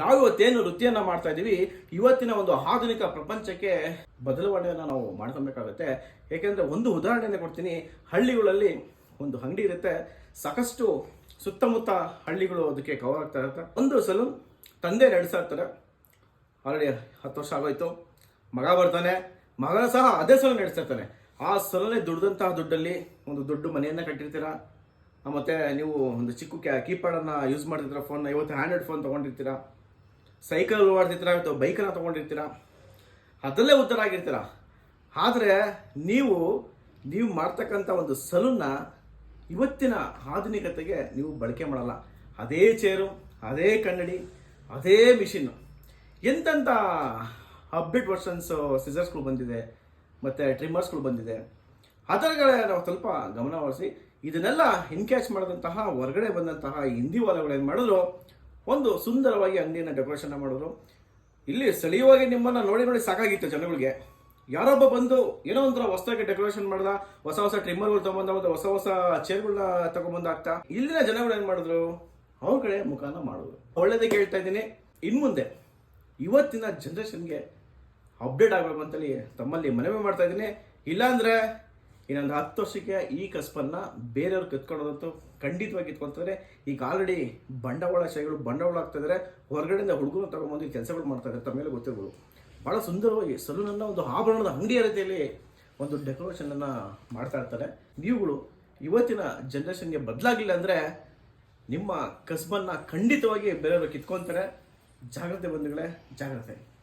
ನಾವು ಇವತ್ತೇನು ವೃತ್ತಿಯನ್ನ ಮಾಡ್ತಾ ಇದ್ದೀವಿ ಇವತ್ತಿನ ಒಂದು ಆಧುನಿಕ ಪ್ರಪಂಚಕ್ಕೆ ಬದಲಾವಣೆಯನ್ನು ನಾವು ಮಾಡ್ಕೊಬೇಕಾಗುತ್ತೆ. ಏಕೆಂದರೆ ಒಂದು ಉದಾಹರಣೆಯನ್ನು ಕೊಡ್ತೀನಿ, ಹಳ್ಳಿಗಳಲ್ಲಿ ಒಂದು ಅಂಗಡಿ ಇರುತ್ತೆ, ಸಾಕಷ್ಟು ಸುತ್ತಮುತ್ತ ಹಳ್ಳಿಗಳು ಅದಕ್ಕೆ ಕವರ್ ಆಗ್ತಾ ಇರುತ್ತೆ. ಒಂದು ಸಲೂನ್ ತಂದೆ ನಡೆಸ್ತಾ ಇರ್ತಾರೆ ಆಲ್ರೆಡಿ ಹತ್ತು ವರ್ಷ ಆಗೋಯ್ತು, ಮಗ ಬರ್ತಾನೆ, ಮಗ ಸಹ ಅದೇ ಸಲ ನಡೆಸ್ತಾ ಇರ್ತಾನೆ ಆ ಸಲೂನೇ ದುಡ್ದಂತಹ ದುಡ್ಡಲ್ಲಿ ಒಂದು ದೊಡ್ಡ ಮನೆಯನ್ನ ಕಟ್ಟಿರ್ತೀರಾ? ಮತ್ತೆ ನೀವು ಒಂದು ಚಿಕ್ಕ ಕ್ಯಾ ಕೀಪ್ಯಾಡನ್ನು ಯೂಸ್ ಮಾಡ್ತಿರ್ತೀರ ಫೋನ್ ಇವತ್ತು ಹ್ಯಾಂಡ್ರೆಡ್ ಫೋನ್ ತೊಗೊಂಡಿರ್ತೀರಾ? ಸೈಕಲ್ ಓಡಾಡ್ತಿರ್ತೀರಾ ಅಥವಾ ಬೈಕನ್ನು ತೊಗೊಂಡಿರ್ತೀರಾ? ಅದರಲ್ಲೇ ಉತ್ತರ ಆಗಿರ್ತೀರ? ಆದರೆ ನೀವು ನೀವು ಮಾಡ್ತಕ್ಕಂಥ ಒಂದು ಸಲೂನ್ನ ಇವತ್ತಿನ ಆಧುನಿಕತೆಗೆ ನೀವು ಬಳಕೆ ಮಾಡಲ್ಲ. ಅದೇ ಚೇರು ಅದೇ ಕನ್ನಡಿ, ಅದೇ ಮಿಷಿನ್ನು ಎಂತೆಂಥ ಅಪ್ಡೇಟ್ ವರ್ಷನ್ಸ್ ಸಿಸರ್ಸ್ಗಳು ಬಂದಿದೆ, ಮತ್ತು ಟ್ರಿಮ್ಮರ್ಸ್ಗಳು ಬಂದಿದೆ. ಅದರಗಳೇ ನಾವು ಸ್ವಲ್ಪ ಗಮನವಹಿಸಿ ಇದನ್ನೆಲ್ಲ ಇನ್ಕ್ಯಾಚ್ ಮಾಡಿದಂತಹ, ಹೊರಗಡೆ ಬಂದಂತಹ ಹಿಂದಿ ವಾಲಗಳು ಏನು ಮಾಡಿದ್ರು ಒಂದು ಸುಂದರವಾಗಿ ಅಂಗಡಿಯನ್ನು ಡೆಕೋರೇಷನ್ ಮಾಡಿದ್ರು. ಇಲ್ಲಿ ಸ್ಥಳೀಯವಾಗಿ ನಿಮ್ಮನ್ನ ನೋಡಿ ನೋಡಿ ಸಾಕಾಗಿತ್ತು ಜನಗಳಿಗೆ. ಯಾರೊಬ್ಬ ಬಂದು ಏನೋ ಒಂಥರ ಹೊಸದಾಗಿ ಡೆಕೋರೇಷನ್ ಮಾಡ್ದ, ಹೊಸ ಹೊಸ ಟ್ರಿಮ್ಮರ್ಗಳು ತಗೊಂಬಂದ ಮತ್ತೆ ಹೊಸ ಹೊಸ ಚೇರ್ಗಳನ್ನ ತಗೊಂಬಂದ ಆಗ್ತಾ. ಇಲ್ಲಿನ ಜನಗಳು ಏನು ಮಾಡಿದ್ರು? ಅವ್ರ ಕಡೆ ಮುಖಾನ ಮಾಡಿದ್ರು. ಒಳ್ಳೇದಕ್ಕೆ ಹೇಳ್ತಾ ಇದ್ದೀನಿ. ಇನ್ಮುಂದೆ ಇವತ್ತಿನ ಜನ್ರೇಷನ್ಗೆ ಅಪ್ಡೇಟ್ ಆಗಬೇಕು ಅಂತೇಳಿ ತಮ್ಮಲ್ಲಿ ಮನವಿ ಮಾಡ್ತಾ ಇದ್ದೀನಿ. ಇಲ್ಲಾಂದ್ರೆ ಇನ್ನೊಂದು ಹತ್ತು ವರ್ಷಕ್ಕೆ ಈ ಕಸ್ಪನ್ನ ಬೇರೆಯವ್ರು ಕತ್ಕೊಳ್ಳೋದಂತೂ ಖಂಡಿತವಾಗಿ ಕಿತ್ಕೊಳ್ತಾರೆ ಈಗ ಆಲ್ರೆಡಿ ಬಂಡವಾಳ ಆಗ್ತಾ ಇದ್ದಾರೆ ಹೊರಗಡೆಯಿಂದ ಹುಡುಗರು ತಗೊಂಬಂದು ಈ ಕೆಲಸಗಳು ಮಾಡ್ತಾ ಇದ್ದಾರೆ ತಮ್ಮೆಲ್ಲ ಗೊತ್ತಿರ್ಬೋದು. ಭಾಳ ಸುಂದರವಾಗಿ, ಸಲೂನನ್ನು ಒಂದು ಆಭರಣದ ಅಂಗಡಿಯ ರೀತಿಯಲ್ಲಿ ಒಂದು ಡೆಕೋರೇಷನ್ ಅನ್ನ ಮಾಡ್ತಾ ಇರ್ತಾರೆ. ನೀವುಗಳು ಇವತ್ತಿನ ಜನ್ರೇಷನ್ಗೆ ಬದಲಾಗಿಲ್ಲ ಅಂದ್ರೆ ನಿಮ್ಮ ಕಸ್ಬನ್ನ ಖಂಡಿತವಾಗಿ ಬೇರೆಯವರು ಕಿತ್ಕೊಂತಾರೆ. ಜಾಗ್ರತೆ ಬಂಧುಗಳೇ, ಜಾಗ್ರತೆ.